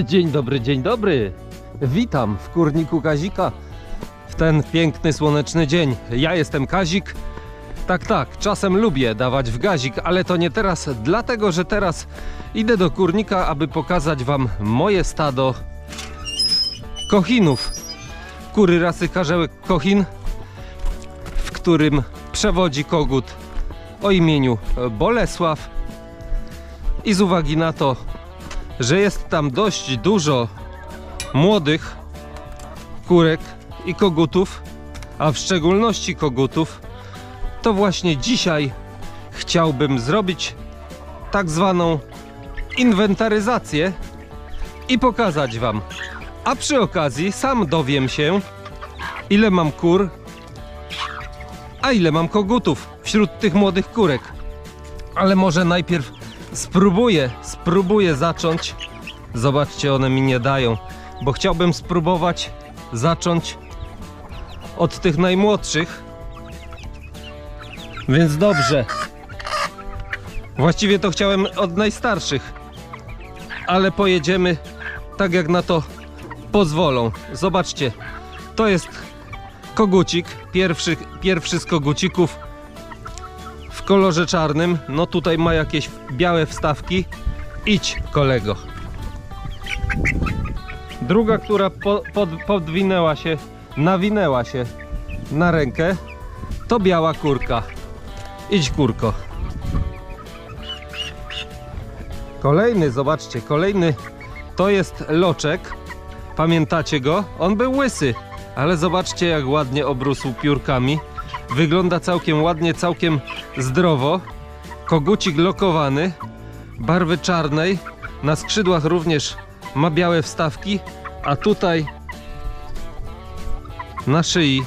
Dzień dobry, dzień dobry. Witam w kurniku Kazika w ten piękny, słoneczny dzień. Ja jestem Kazik. Tak, tak, czasem lubię dawać w gazik, ale to nie teraz, dlatego że teraz idę do kurnika, aby pokazać Wam moje stado kochinów. Kury rasy karzełek kochin, w którym przewodzi kogut o imieniu Bolesław. I z uwagi na to, że jest tam dość dużo młodych kurek i kogutów, a w szczególności kogutów, to właśnie dzisiaj chciałbym zrobić tak zwaną inwentaryzację i pokazać Wam. A przy okazji sam dowiem się, ile mam kur, a ile mam kogutów wśród tych młodych kurek. Ale może najpierw spróbuję, spróbuję zacząć. Zobaczcie, one mi nie dają, bo chciałbym spróbować zacząć od tych najmłodszych. Więc dobrze. Właściwie to chciałem od najstarszych, ale pojedziemy tak jak na to pozwolą. Zobaczcie, to jest kogucik, pierwszy, pierwszy z kogucików w kolorze czarnym. No tutaj ma jakieś białe wstawki. Idź, kolego. Druga, która po, pod, podwinęła się, nawinęła się na rękę, to biała kurka. Idź, kurko. Kolejny, zobaczcie, kolejny to jest loczek. Pamiętacie go? On był łysy, ale zobaczcie, jak ładnie obrósł piórkami. Wygląda całkiem ładnie, całkiem zdrowo. Kogucik lokowany, barwy czarnej. Na skrzydłach również ma białe wstawki, a tutaj na szyi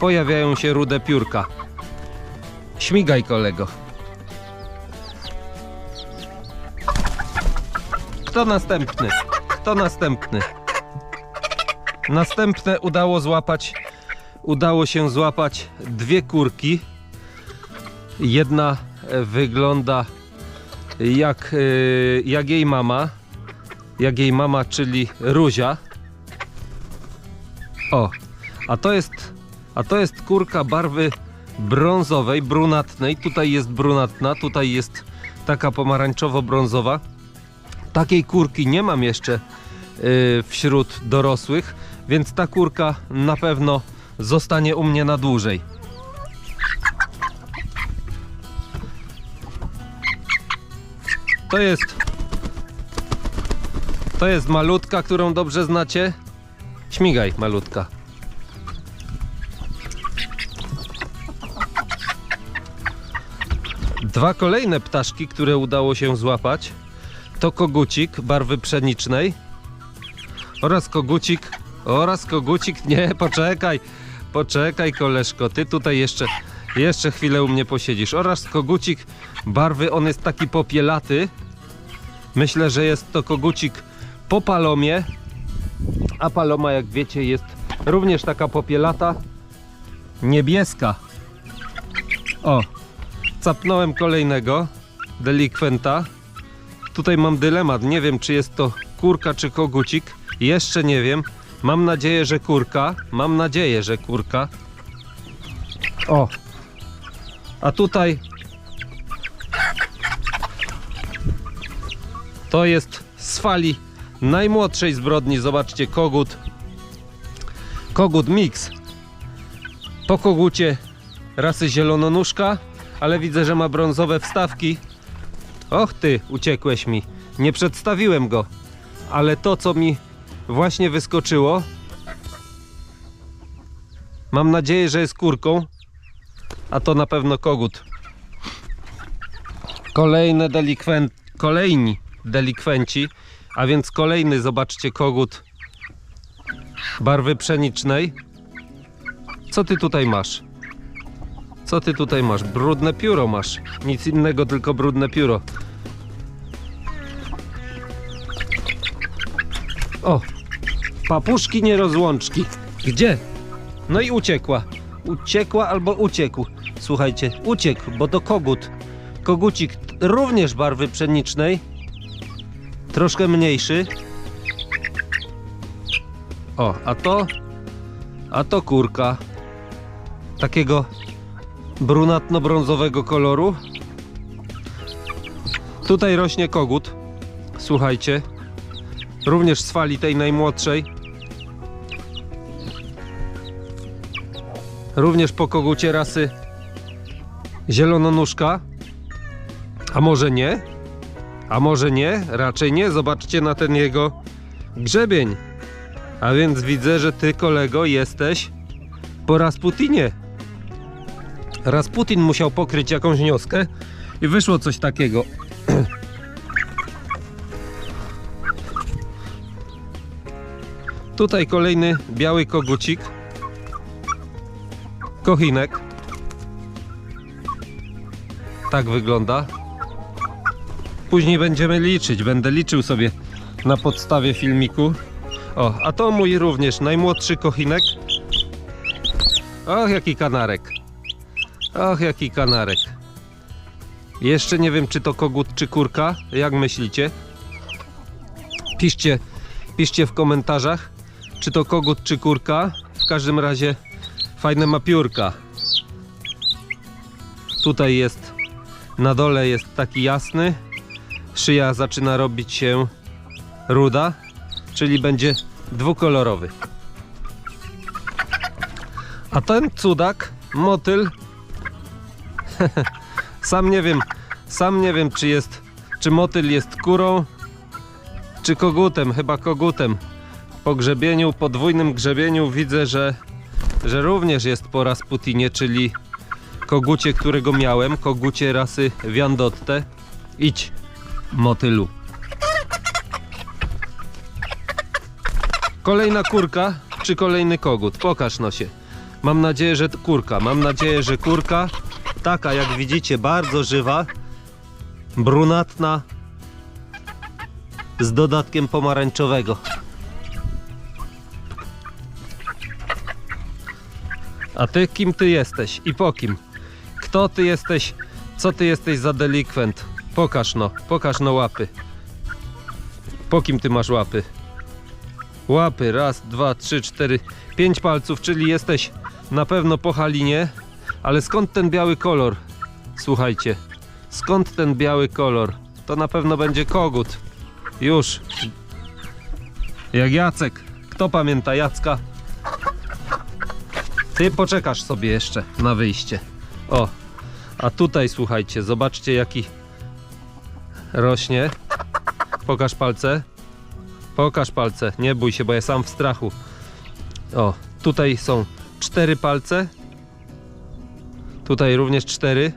pojawiają się rude piórka. Śmigaj, kolego. Kto następny? Kto następny? Następne udało złapać udało się złapać dwie kurki. Jedna e, wygląda jak, e, jak jej mama. Jak jej mama, czyli Ruzia. O, a to jest, a to jest kurka barwy brązowej, brunatnej. Tutaj jest brunatna, tutaj jest taka pomarańczowo-brązowa. Takiej kurki nie mam jeszcze e, wśród dorosłych, więc ta kurka na pewno zostanie u mnie na dłużej. To jest. To jest malutka, którą dobrze znacie. Śmigaj, malutka. Dwa kolejne ptaszki, które udało się złapać, to kogucik barwy pszenicznej oraz kogucik oraz kogucik. Nie, poczekaj, poczekaj, koleżko. Ty tutaj jeszcze, jeszcze chwilę u mnie posiedzisz. Oraz kogucik barwy, on jest taki popielaty. Myślę, że jest to kogucik po palomie. A paloma, jak wiecie, jest również taka popielata, niebieska. O, capnąłem kolejnego delikwenta. Tutaj mam dylemat. Nie wiem, czy jest to kurka, czy kogucik. Jeszcze nie wiem. Mam nadzieję, że kurka. Mam nadzieję, że kurka. O. A tutaj to jest z fali najmłodszej zbrodni. Zobaczcie, kogut. Kogut mix. Po kogucie rasy zielononuszka, ale widzę, że ma brązowe wstawki. Och ty, uciekłeś mi. Nie przedstawiłem go. Ale to, co mi właśnie wyskoczyło. Mam nadzieję, że jest kurką, a to na pewno kogut. Kolejne delikwent, kolejni delikwenci, a więc kolejny, zobaczcie, kogut barwy pszenicznej. Co ty tutaj masz? Co ty tutaj masz? Brudne pióro masz. Nic innego, tylko brudne pióro. O, papuszki nierozłączki. Gdzie? No i uciekła. Uciekła albo uciekł. Słuchajcie, uciekł, bo to kogut. Kogucik również barwy pszenicznej. Troszkę mniejszy. O, a to, a to kurka takiego brunatno-brązowego koloru. Tutaj rośnie kogut. Słuchajcie, również z fali tej najmłodszej. Również po kogucie rasy zielononóżka. A może nie? A może nie? Raczej nie. Zobaczcie na ten jego grzebień. A więc widzę, że ty kolego jesteś po Rasputinie. Rasputin musiał pokryć jakąś nioskę i wyszło coś takiego. Tutaj kolejny biały kogucik. Kochinek. Tak wygląda. Później będziemy liczyć. Będę liczył sobie na podstawie filmiku. O, a to mój również najmłodszy kochinek. Och, jaki kanarek. Och, jaki kanarek. Jeszcze nie wiem, czy to kogut, czy kurka. Jak myślicie? Piszcie, piszcie w komentarzach, czy to kogut, czy kurka. W każdym razie fajne ma piórka. Tutaj jest, na dole jest taki jasny. Szyja zaczyna robić się ruda, czyli będzie dwukolorowy. A ten cudak, motyl, sam nie wiem, sam nie wiem, czy jest, czy motyl jest kurą, czy kogutem, chyba kogutem. Po grzebieniu, podwójnym grzebieniu widzę, że, że również jest po Rasputinie, czyli kogucie, którego miałem, kogucie rasy Viandotte. Idź, motylu. Kolejna kurka, czy kolejny kogut? Pokaż no się. Mam nadzieję, że kurka. Mam nadzieję, że kurka. Taka, jak widzicie, bardzo żywa. Brunatna. Z dodatkiem pomarańczowego. A ty kim ty jesteś i po kim? Kto ty jesteś? Co ty jesteś za delikwent? Pokaż no, pokaż no łapy. Po kim ty masz łapy? Łapy, raz, dwa, trzy, cztery, pięć palców, czyli jesteś na pewno po Halinie. Ale skąd ten biały kolor? Słuchajcie, skąd ten biały kolor? To na pewno będzie kogut. Już. Jak Jacek. Kto pamięta Jacka? Ty poczekasz sobie jeszcze na wyjście. O, a tutaj słuchajcie, zobaczcie jaki rośnie. Pokaż palce. Pokaż palce, nie bój się, bo ja sam w strachu. O, tutaj są cztery palce. Tutaj również cztery.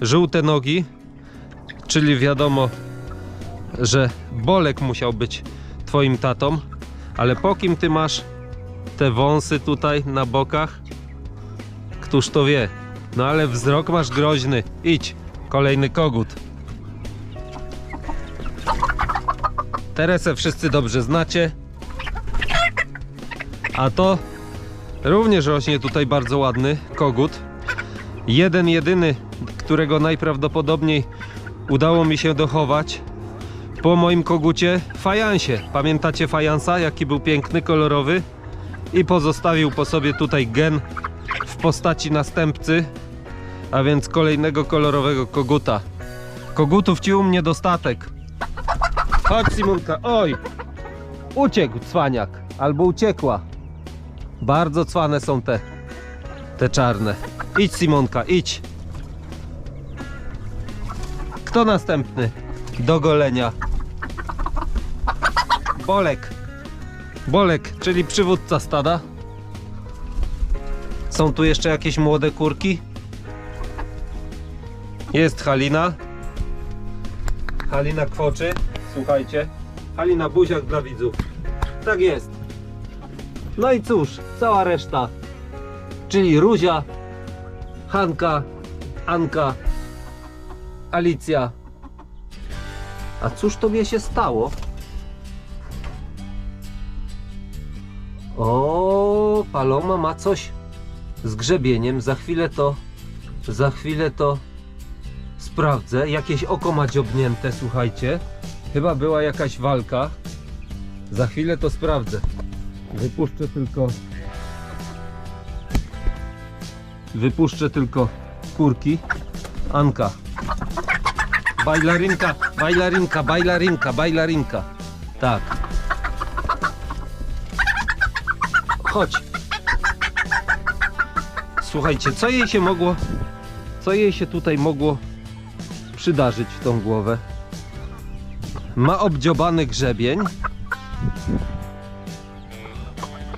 Żółte nogi, czyli wiadomo, że Bolek musiał być twoim tatą. Ale po kim ty masz te wąsy tutaj na bokach? Któż to wie? No ale wzrok masz groźny. Idź, kolejny kogut. Teresę wszyscy dobrze znacie. A to również rośnie tutaj bardzo ładny kogut. Jeden jedyny, którego najprawdopodobniej udało mi się dochować po moim kogucie fajansie. Pamiętacie fajansa? Jaki był piękny, kolorowy? I pozostawił po sobie tutaj gen postaci następcy, a więc kolejnego kolorowego koguta. Kogutów ci u mnie dostatek. Chodź Simonka, oj! Uciekł cwaniak, albo uciekła. Bardzo cwane są te, te czarne. Idź Simonka, idź. Kto następny do golenia? Bolek. Bolek, czyli przywódca stada. Są tu jeszcze jakieś młode kurki? Jest Halina. Halina kwoczy. Słuchajcie. Halina buziak dla widzów. Tak jest. No i cóż, cała reszta. Czyli Ruzia, Hanka, Anka, Alicja. A cóż tobie się stało? O, Paloma ma coś z grzebieniem. Za chwilę to, za chwilę to sprawdzę. Jakieś oko ma dziobnięte, słuchajcie. Chyba była jakaś walka. Za chwilę to sprawdzę. Wypuszczę tylko. Wypuszczę tylko kurki. Anka. Bajlarynka, bajlarynka, bajlarynka, bajlarynka. Tak. Chodź. Słuchajcie, co jej się mogło. Co jej się tutaj mogło przydarzyć w tą głowę? Ma obdziobany grzebień.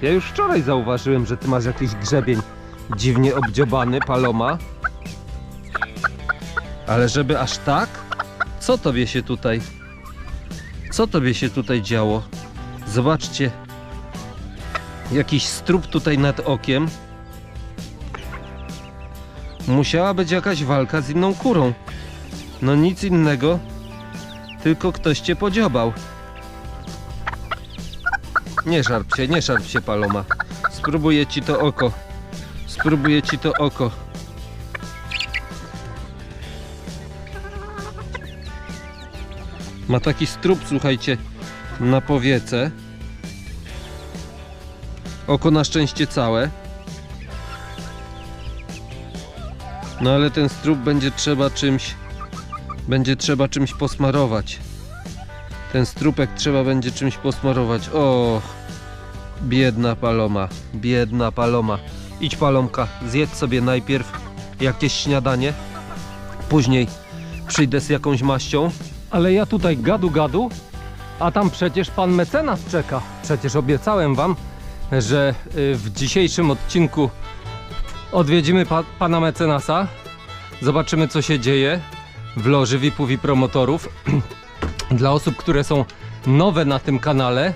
Ja już wczoraj zauważyłem, że ty masz jakiś grzebień dziwnie obdziobany, paloma. Ale żeby aż tak? Co tobie się tutaj... Co tobie się tutaj działo? Zobaczcie. Jakiś strup tutaj nad okiem. Musiała być jakaś walka z inną kurą. No nic innego, tylko ktoś cię podziobał. Nie szarp się, nie szarp się, Paloma. Spróbuję ci to oko. Spróbuję ci to oko. Ma taki strup, słuchajcie, na powiece. Oko na szczęście całe. No ale ten strup będzie trzeba czymś będzie trzeba czymś posmarować. Ten strupek trzeba będzie czymś posmarować. O, biedna paloma, biedna paloma. Idź palomka, zjedz sobie najpierw jakieś śniadanie. Później przyjdę z jakąś maścią. Ale ja tutaj gadu gadu, a tam przecież pan mecenas czeka. Przecież obiecałem wam, że y, w dzisiejszym odcinku odwiedzimy pa pana mecenasa. Zobaczymy co się dzieje w loży VIP-ów i promotorów. Dla osób, które są nowe na tym kanale,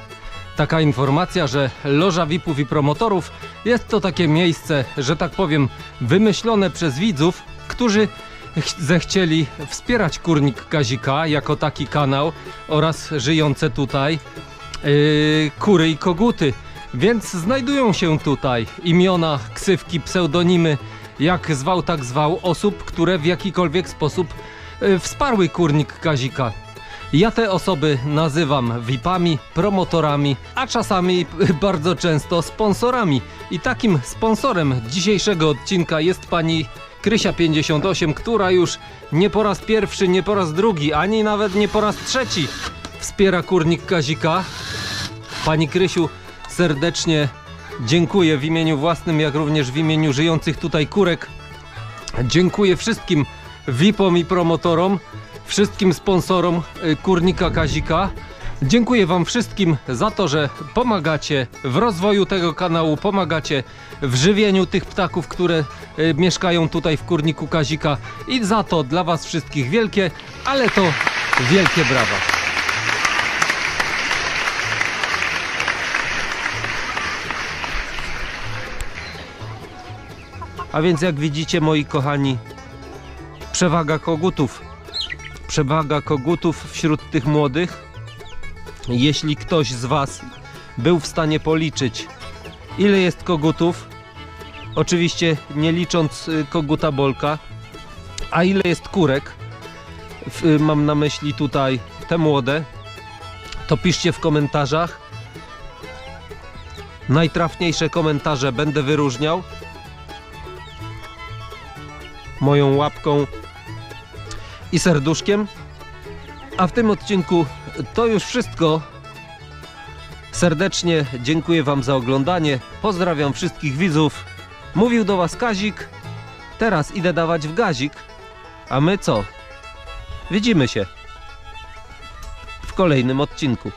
taka informacja, że loża VIP-ów i promotorów jest to takie miejsce, że tak powiem, wymyślone przez widzów, którzy ch- zechcieli wspierać Kurnik Kazika jako taki kanał oraz żyjące tutaj yy, kury i koguty. Więc znajdują się tutaj imiona, ksywki, pseudonimy, jak zwał, tak zwał, osób, które w jakikolwiek sposób y, wsparły Kurnik Kazika. Ja te osoby nazywam VIP-ami, promotorami, a czasami bardzo często sponsorami. I takim sponsorem dzisiejszego odcinka jest pani Krysia58, która już nie po raz pierwszy, nie po raz drugi, ani nawet nie po raz trzeci wspiera Kurnik Kazika. Pani Krysiu, serdecznie dziękuję w imieniu własnym, jak również w imieniu żyjących tutaj kurek. Dziękuję wszystkim VIP-om i promotorom, wszystkim sponsorom y, Kurnika Kazika. Dziękuję Wam wszystkim za to, że pomagacie w rozwoju tego kanału, pomagacie w żywieniu tych ptaków, które y, mieszkają tutaj w Kurniku Kazika i za to dla Was wszystkich wielkie, ale to wielkie brawa. A więc jak widzicie moi kochani, przewaga kogutów. Przewaga kogutów wśród tych młodych. Jeśli ktoś z Was był w stanie policzyć, ile jest kogutów, oczywiście nie licząc y, koguta bolka, a ile jest kurek, y, mam na myśli tutaj te młode, to piszcie w komentarzach. Najtrafniejsze komentarze będę wyróżniał moją łapką i serduszkiem. A w tym odcinku to już wszystko. Serdecznie dziękuję Wam za oglądanie. Pozdrawiam wszystkich widzów. Mówił do Was Kazik. Teraz idę dawać w gazik. A my co? Widzimy się w kolejnym odcinku.